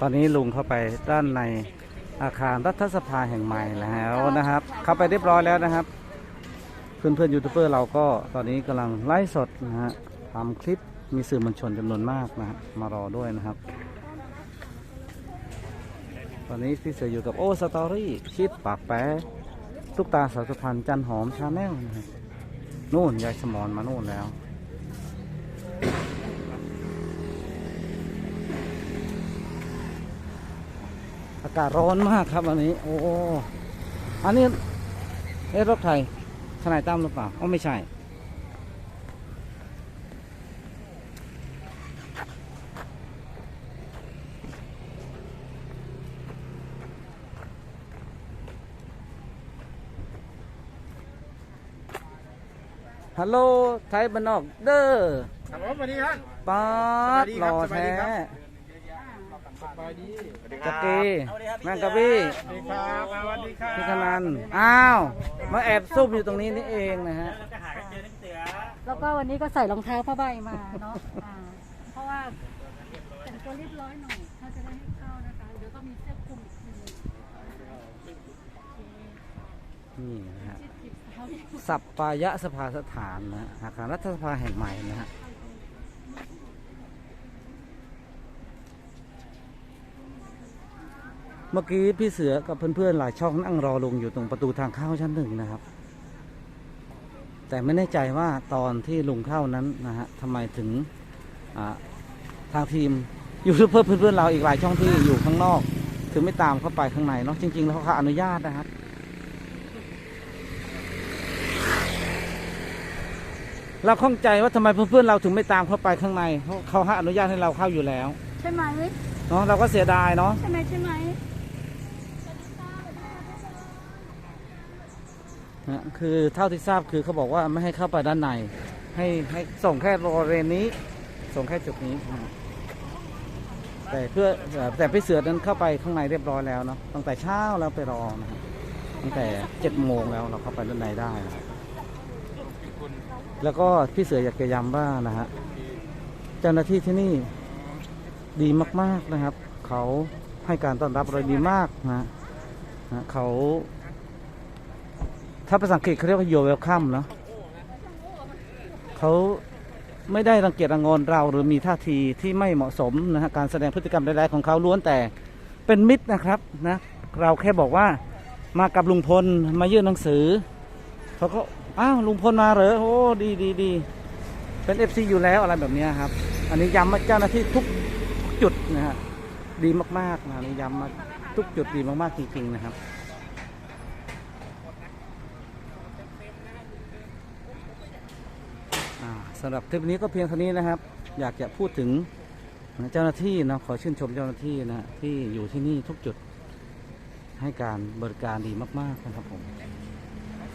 ตอนนี้ลุงเข้าไปด้านในอาคารรัฐสภาแห่งใหม่แล้วนะครับ เข้าไปเรียบร้อยแล้วนะครับ เพื่อนเพื่อนๆยูทูบเบอร์เราก็ตอนนี้กำลังไลฟ์สดนะฮะทำคลิปมีสื่อมวลชนจำนวนมากนะฮะมารอด้วยนะครับ ตอนนี้พี่เสืออยู่กับโอสตอรี่ชิดปากแปะทุกตาสาวสุพรรณจันหอมชาแนลนะนู่นยายสมอนมานู่นแล้ว อากาศร้อนมากครับวันนี้ โอ้อันนี้เอ๊ะรถไทยทนายตั้มหรือเปล่าอ๋อไม่ใช่ฮัลโหลไทยบ้านนอกเด้อครับผมสวัสดีครับป๊าดสวัสดีหครัล่บอสวัสแท้ดีครับ สบายดีจักรีแมงกะบี้สวัสดีครับสวัสดีครับพี่ธนันอ้าวมาแอบซุ่มอยู่ตรงนี้นี่เองนะฮะแล้วก็วันนี้ก็ใส่รองเท้าผ้าใบมาเนาะอ่าเพราะว่าแต่งตัวเรียบร้อยหน่อยถ้าจะได้ให้เข้านะคะเดี๋ยวก็มีเสื้อคลุมอีกทีหนึงนี่นะฮะจิบเท้าเนี่ยสัปปายะสภาสถานนะฮะอาคารรัฐสภาแห่งใหม่นะฮะ เมื่อกี้พี่เสือกับเพื่อนๆหลายช่องนั่งรอลงอยู่ตรงประตูทางเข้าชั้นหนึ่งนะครับ แต่ไม่แน่ใจว่าตอนที่ลุงเข้านั้นนะฮะทำไมถึงอ่าทางทีมยูทูบเบอร์เพื่อนๆเราอีกหลายช่องที่อยู่ข้างนอก ถึงไม่ตามเข้าไปข้างในเนาะจริงๆแล้วเขาอนุญาตนะครับเราข้องใจว่าทำไมเพื่อนๆเราถึงไม่ตามเข้าไปข้างในเพราะเขาให้อนุญาตให้เราเข้าอยู่แล้ว ใช่ไหมเนาะเราก็เสียดายเนาะใช่ไหมใช่ไหม นะคือเท่าที่ทราบคือเขาบอกว่าไม่ให้เข้าไปด้านใน ให้ให้ส่งแค่บริเวณนี้ ส่งแค่จุดนี้นะแต่เพื่อแต่พี่เสือนั้นเข้าไปข้างในเรียบร้อยแล้วเนาะตั้งแต่เช้าแล้วไปรอนะครับตั้งแต่เจ็ดโมงแล้วเราเข้าไปด้านในได้นะแล้วก็พี่เสืออยากจะย้ำว่านะฮะเจ้าหน้าที่ที่นี่ดีมาก ๆนะครับ เขาให้การต้อนรับเราดีมากนะนะเขา ถ้าภาษาอังกฤษเขาเรียกว่า your welcome เนอะเขาไม่ได้รังเกียจรังงอนเราหรือมีท่าทีที่ไม่เหมาะสมนะฮะการแสดงพฤติกรรมใดๆของเขาล้วนแต่เป็นมิตรนะครับนะเราแค่บอกว่ามากับลุงพลมายื่นหนังสือเขาก็อ้าวลุงพลมาเหรอโอ้ดีดีดีเป็นเอฟซีอยู่แล้วอะไรแบบนี้ครับ อันนี้ย้ำมาเจ้าหน้าที่ทุกจุดนะฮะดีมากๆนะนนี้ย้ำมาทุกจุดดีมากๆจริงๆนะครับ อ่า สำหรับคลิปนี้ก็เพียงเท่านี้นะครับ อยากจะพูดถึงเจ้าหน้าที่นะขอชื่นชมเจ้าหน้าที่นะที่อยู่ที่นี่ทุกจุดให้การบริการดีมาก ๆ นะครับผม